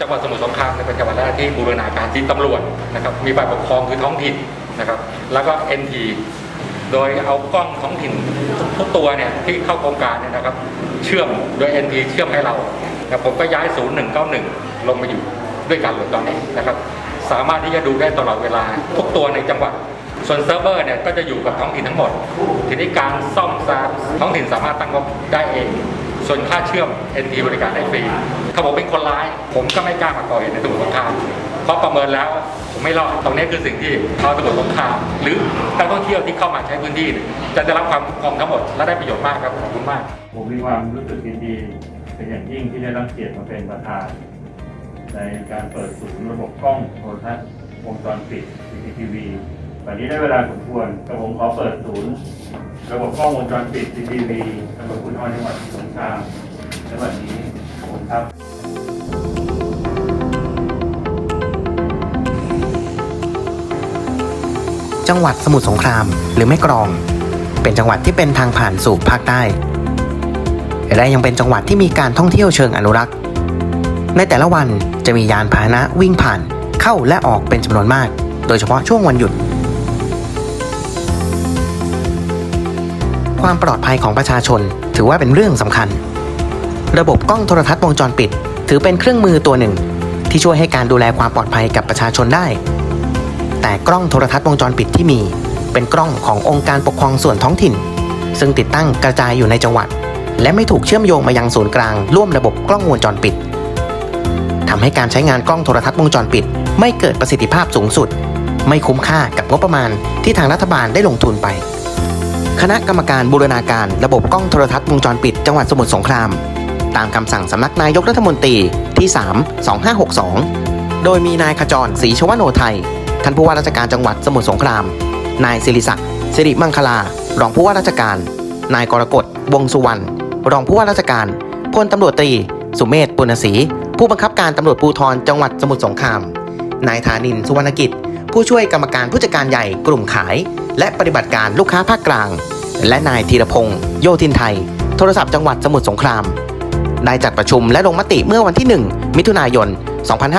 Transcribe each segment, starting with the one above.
จังหวัดสมุทรสงครามเนี่ยเป็นจังหวัดแรกที่บูรณาการที่ตำรวจนะครับมีฝ่ายปกครองคือท้องถิ่นนะครับ แล้วก็ NT โดยเอากล้องท้องถิ่นทุกตัวเนี่ยที่เข้าโครงการเนี่ยนะครับ เชื่อมโดย NT เชื่อมให้เรานะครับผมก็ย้าย0191ลงมาอยู่ด้วยกันเลยตอนนี้นะครับ สามารถที่จะดูได้ตลอดเวลาทุกตัวในจังหวัดส่วนเซิร์ฟเวอร์เนี่ยก็จะอยู่กับท้องถิ่นทั้งหมด ทีนี้การซ่อมแซมท้องถิ่นสามารถตั้งงบได้เอง ส่วนค่าเชื่อม NT บริการได้ฟรีถ้าผมเป็นคนร้าย ผมก็ไม่กล้ามาก่อเหตุในสมุทรสงครามเพราะประเมินแล้วผมไม่รอดตรงนี้คือสิ่งที่ชาวสมุทรสงครามหรือนักท่องเที่ยวที่เข้ามาใช้พื้นที่จะได้รับความคุ้มครองทั้งหมดและได้ประโยชน์มากครับขอบคุณมาก ผมมีความรู้สึกดีเป็นอย่างยิ่งที่ได้รับเกียรติมาเป็นประธาน ในการเปิดศูนย์ระบบกล้องโทรทัศน์วงจรปิด CCTV วันนี้ได้เวลาสมควรกระผมขอเปิดศูนย์ระบบกล้องวงจรปิด CCTV ตำรวจภูธรจังหวัดสงขลาในวันนี้ขอบคุณครับจังหวัดสมุทรสงครามหรือแม่กรอง เป็นจังหวัดที่เป็นทางผ่านสู่ภาคใต้และยังเป็นจังหวัดที่มีการท่องเที่ยวเชิงอนุรักษ์ ในแต่ละวันจะมียานพาหนะวิ่งผ่านเข้าและออกเป็นจำนวนมาก โดยเฉพาะช่วงวันหยุด ความปลอดภัยของประชาชน ถือว่าเป็นเรื่องสำคัญ ระบบกล้องโทรทัศน์วงจรปิด ถือเป็นเครื่องมือตัวหนึ่ง ที่ช่วยให้การดูแลความปลอดภัยกับประชาชนได้ แต่กล้องโทรทัศน์วงจรปิดที่มี เป็นกล้องขององค์การปกครองส่วนท้องถิ่น ซึ่งติดตั้งกระจายอยู่ในจังหวัด และไม่ถูกเชื่อมโยงมายังศูนย์กลางร่วมระบบกล้องวงจรปิดทำให้การใช้งานกล้องโทรทัศน์วงจรปิด ไม่เกิดประสิทธิภาพสูงสุด ไม่คุ้มค่ากับงบประมาณที่ทางรัฐบาลได้ลงทุนไป คณะกรรมการบูรณาการระบบกล้องโทรทัศน์วงจรปิดจังหวัดสมุทรสงคราม ตามคำสั่งสำนักนายกรัฐมนตรีที่ 3 2562 โดยมีนายขจรศรีชวโนไทย ท่านผู้ว่าราชการจังหวัดสมุทรสงคราม นายศิริศักดิ์สิริมังคลา รองผู้ว่าราชการ นายกรกฎวงสุวรรณรองผู้ว่าราชการพลตำรวจตรี สุเมธปุณศรีผู้บังคับการตำรวจภูธรจังหวัดสมุทรสงคราม นายธานินสุวรรณกิจ ผู้ช่วยกรรมการผู้จัดการใหญ่กลุ่มขาย และปฏิบัติการลูกค้าภาคกลาง และนายธีรพงศ์โยธินไทย โทรศัพท์จังหวัดสมุทรสงคราม ได้จัดประชุมและลงมติเมื่อวันที่ 1 มิถุนายน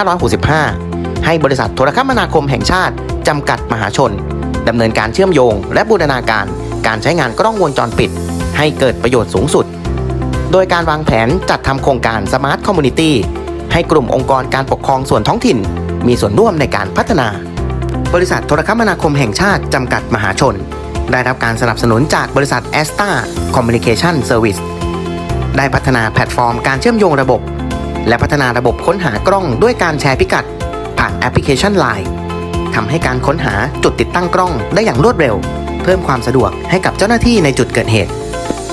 2565 ให้บริษัทโทรคมนาคมแห่งชาติ จำกัดมหาชนดำเนินการเชื่อมโยง และบูรณาการ การใช้งานกล้องวงจรปิด ให้เกิดประโยชน์สูงสุด โดยการวางแผนจัดทำโครงการ Smart Community ให้กลุ่มองค์กรการปกครองส่วนท้องถิ่น มีส่วนร่วมในการพัฒนา บริษัทโทรคมนาคมแห่งชาติ จำกัดมหาชน ได้รับการสนับสนุนจากบริษัท a s t a Communication Service ได้พัฒนาแพลตฟอร์มการเชื่อมโยงระบบ และพัฒนาระบบค้นหากล้องด้วยการแชร์พิกัด ผ่านแอปพลิเคชัน Line ทำให้การค้นหาจุดติดตั้งกล้องได้อย่างรวดเร็ว เพิ่มความสะดวกให้กับเจ้าหน้าที่ในจุดเกิดเหตุ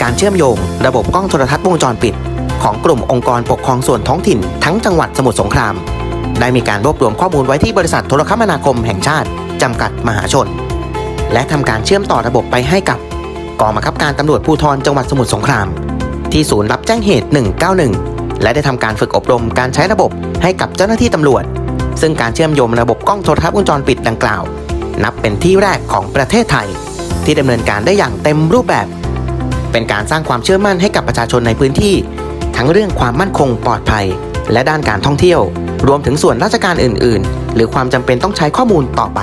การเชื่อมโยงระบบกล้องโทรทัศน์วงจรปิด ของกลุ่มองค์กรปกครองส่วนท้องถิ่นทั้งจังหวัดสมุทรสงคราม ได้มีการรวบรวมข้อมูลไว้ที่บริษัทโทรคมนาคมแห่งชาติ จำกัดมหาชน และทำการเชื่อมต่อระบบไปให้กับกองบังคับการตำรวจภูธรจังหวัดสมุทรสงคราม ที่ศูนย์รับแจ้งเหตุ 191 และได้ทำการฝึกอบรมการใช้ระบบให้กับเจ้าหน้าที่ตำรวจ ซึ่งการเชื่อมโยงระบบกล้องโทรทัศน์วงจรปิดดังกล่าว นับเป็นที่แรกของประเทศไทย ที่ดำเนินการได้อย่างเต็มรูปแบบ เป็นการสร้างความเชื่อมั่นให้กับประชาชนในพื้นที่ ทั้งเรื่องความมั่นคงปลอดภัย และด้านการท่องเที่ยว รวมถึงส่วนราชการอื่น ๆ หรือความจำเป็นต้องใช้ข้อมูลต่อไป